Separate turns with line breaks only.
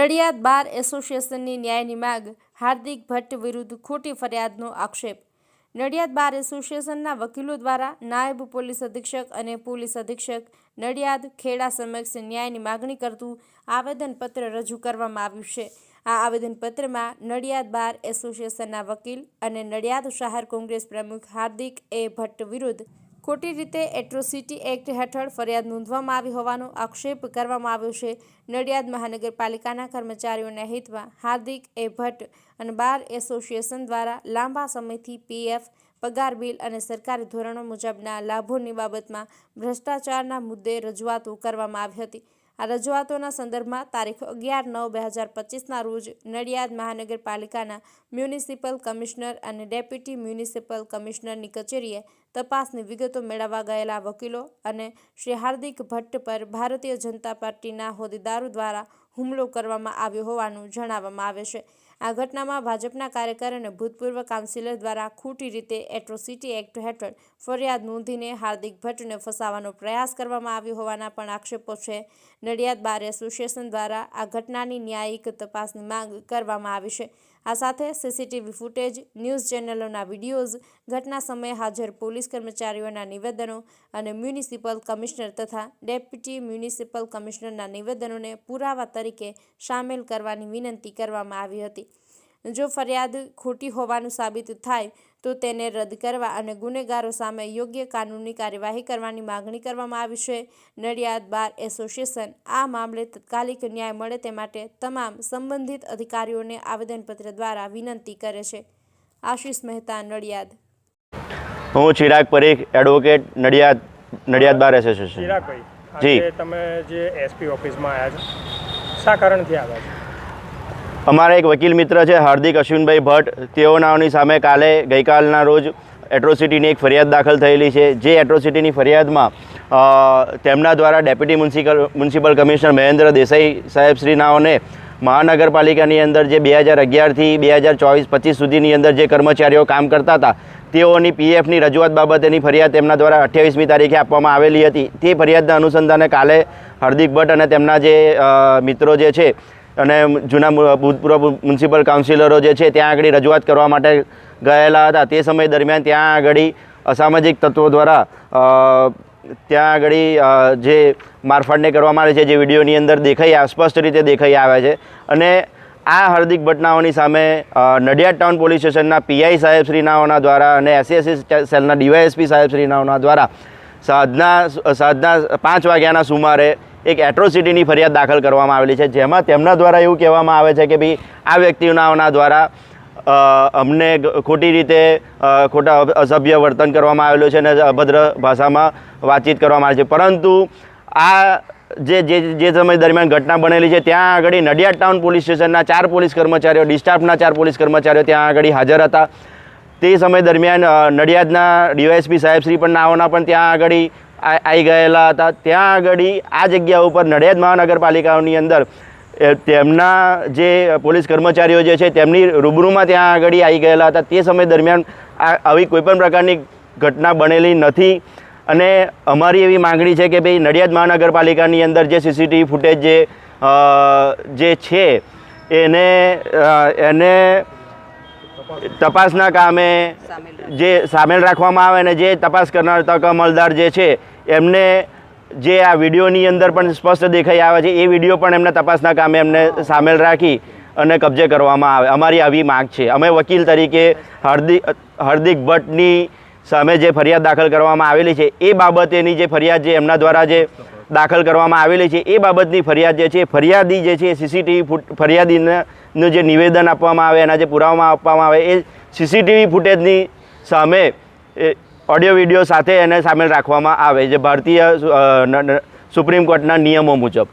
નડિયાદ બાર એસોસિએશનની ન્યાયની માગ, હાર્દિક ભટ્ટ વિરુદ્ધ ખોટી ફરિયાદનો આક્ષેપ. નડિયાદ બાર એસોસિએશનના વકીલો દ્વારા નાયબ પોલીસ અધિક્ષક અને પોલીસ અધિક્ષક નડિયાદ ખેડા સમક્ષ ન્યાયની માગણી કરતું આવેદનપત્ર રજૂ કરવામાં આવ્યું છે. આ આવેદનપત્રમાં નડિયાદ બાર એસોસિએશનના વકીલ અને નડિયાદ શહેર કોંગ્રેસ પ્રમુખ હાર્દિક એ ભટ્ટ વિરુદ્ધ ખોટી રીતે એટ્રોસિટી એક્ટ હેઠળ ફરિયાદ નોંધવામાં આવી હોવાનો આક્ષેપ કરવામાં આવ્યો છે. નડિયાદ મહાનગરપાલિકાના કર્મચારીઓના હિતમાં હાર્દિક એ ભટ્ટ અને બાર એસોસિએશન દ્વારા લાંબા સમયથી પીએફ, પગાર બિલ અને સરકારી ધોરણો મુજબના લાભોની બાબતમાં ભ્રષ્ટાચારના મુદ્દે રજૂઆતો કરવામાં આવી હતી. આ રજૂઆતોના સંદર્ભમાં તારીખ અગિયાર નવ બે હજાર પચીસના રોજ નડિયાદ મહાનગરપાલિકાના મ્યુનિસિપલ કમિશનર અને ડેપ્યુટી મ્યુનિસિપલ કમિશનરની કચેરીએ તપાસની વિગતો મેળવવા ગયેલા વકીલો અને શ્રી હાર્દિક ભટ્ટ પર ભારતીય જનતા પાર્ટીના હોદ્દેદારો દ્વારા હુમલો કરવામાં આવ્યો હોવાનું જણાવવામાં આવે છે. આ ઘટનામાં ભાજપના કાર્યકર અને ભૂતપૂર્વ કાઉન્સિલર દ્વારા ખોટી રીતે એટ્રોસિટી એક્ટ હેઠળ ફરિયાદ નોંધીને હાર્દિક ભટ્ટને ફસાવવાનો પ્રયાસ કરવામાં આવ્યો હોવાના પણ આક્ષેપો છે. નડિયાદ બાર એસોસિએશન દ્વારા આ ઘટનાની ન્યાયિક તપાસની માંગ કરવામાં આવી છે. આ સાથે સીસીટીવી ફૂટેજ, ન્યૂઝ ચેનલોના વિડીયોઝ, ઘટના સમયે હાજર પોલીસ કર્મચારીઓના નિવેદનો અને મ્યુનિસિપલ કમિશનર તથા ડેપ્યુટી મ્યુનિસિપલ કમિશનરના નિવેદનોને પુરાવા તરીકે સામેલ કરવાની વિનંતી કરવામાં આવી હતી. જો ફરિયાદ ખોટી હોવાનું સાબિત થાય તો તેને રદ કરવા અને ગુનેગારો સામે યોગ્ય કાનૂની કાર્યવાહી કરવાની માગણી કરવામાં આવી છે. નડિયાદ બાર એસોસિએશન આ મામલે તાત્કાલિક ન્યાય મળે તે માટે તમામ સંબંધિત અધિકારીઓને આવેદનપત્ર દ્વારા વિનંતી કરે છે. આશીષ મહેતા નડિયાદ.
હું Chirag Parikh advocate Nadiad Nadiad bar association.
Chiragbhai
ji.
તમે જે એસપી ઓફિસમાં આવ્યા છો શા કારણથી આવ્યા છો?
અમારા એક વકીલ મિત્ર છે, હાર્દિક અશ્વિનભાઈ ભટ્ટ. તેઓનાઓની સામે કાલે ગઈકાલના રોજ એટ્રોસિટીની એક ફરિયાદ દાખલ થયેલી છે. જે એટ્રોસિટીની ફરિયાદમાં તેમના દ્વારા deputy municipal municipal commissioner Mahendra Desai સાહેબશ્રીનાઓને મહાનગરપાલિકાની અંદર જે બે હજાર અગિયારથી બે હજાર ચોવીસ પચીસ સુધીની અંદર જે કર્મચારીઓ કામ કરતા હતા, તેઓની પીએફની રજૂઆત બાબતેની ફરિયાદ તેમના દ્વારા અઠ્યાવીસમી તારીખે આપવામાં આવેલી હતી. તે ફરિયાદના અનુસંધાને કાલે હાર્દિક ભટ્ટ અને તેમના જે મિત્રો જે છે અને જૂના ભૂતપૂર્વ મ્યુનિસિપલ કાઉન્સિલરો જે છે ત્યાં આગળ રજૂઆત કરવા માટે ગયેલા હતા. તે સમય દરમિયાન ત્યાં આગળ અસામાજિક તત્વો દ્વારા ત્યાં આગળ જે મારફાડને કરવામાં આવે છે, જે વિડીયોની અંદર દેખાઈ, અસ્પષ્ટ સ્પષ્ટ રીતે દેખાઈ આવે છે. અને આ હાર્દિક ઘટનાઓની સામે નડિયાદ ટાઉન પોલીસ સ્ટેશનના પીઆઈ સાહેબ શ્રીનાઓના દ્વારા અને એસસીએસસી સેલના ડીવાયએસપી સાહેબ શ્રીનાઓના દ્વારા સાધના સાધના પાંચ વાગ્યાના સુમારે એક એટ્રોસિટીની ફરિયાદ દાખલ કરવામાં આવેલી છે. જેમાં તેમના દ્વારા એવું કહેવામાં આવે છે કે ભાઈ આ વ્યક્તિઓના દ્વારા અમને ખોટી રીતે ખોટા અસભ્ય વર્તન કરવામાં આવેલું છે અને અભદ્ર ભાષામાં વાતચીત કરવામાં આવે છે. પરંતુ આ જે જે સમય દરમિયાન ઘટના બનેલી છે, ત્યાં આગળ નડિયાદ ટાઉન પોલીસ સ્ટેશનના ચાર પોલીસ કર્મચારીઓ, ડિસ્ટાફના ચાર પોલીસ કર્મચારીઓ ત્યાં આગળ હાજર હતા. તે સમય દરમિયાન નડિયાદના ડીવાયએસપી સાહેબશ્રી પણ નાઓના પણ ત્યાં આગળ આવી ગયેલા હતા. ત્યાં આગળ આ જગ્યા ઉપર નડિયાદ મહાનગરપાલિકાઓની અંદર તેમના જે પોલીસ કર્મચારીઓ જે છે તેમની રૂબરૂમાં ત્યાં આગળ આવી ગયેલા હતા. તે સમય દરમિયાન આ આવી કોઈપણ પ્રકારની ઘટના બનેલી નથી. અને અમારી એવી માગણી છે કે ભાઈ નડિયાદ મહાનગરપાલિકાની અંદર જે સીસીટીવી ફૂટેજ જે જે છે એને એને તપાસના કામે જે સામેલ રાખવામાં આવે અને જે તપાસ કરનાર તક અમલદાર જે છે એમને જે આ વિડીયોની અંદર પણ સ્પષ્ટ દેખાઈ આવે છે, એ વીડિયો પણ એમને તપાસના કામે એમને સામેલ રાખી અને કબજે કરવામાં આવે. અમારી આવી માગ છે. અમે વકીલ તરીકે હાર્દિક હાર્દિક ભટ્ટની સામે જે ફરિયાદ દાખલ કરવામાં આવેલી છે, એ બાબતેની જે ફરિયાદ જે એમના દ્વારા જે દાખલ કરવામાં આવેલી છે, એ બાબતની ફરિયાદ જે છે, ફરિયાદી જે છે સીસીટીવી ફૂટ, ફરિયાદીનું જે નિવેદન આપવામાં આવે, એના જે પુરાવામાં આપવામાં આવે, એ સીસીટીવી ફૂટેજની સામે ઓડિયો વીડિયો સાથે એને સામેલ રાખવામાં આવે જે ભારતીય સુપ્રીમ કોર્ટના નિયમો મુજબ.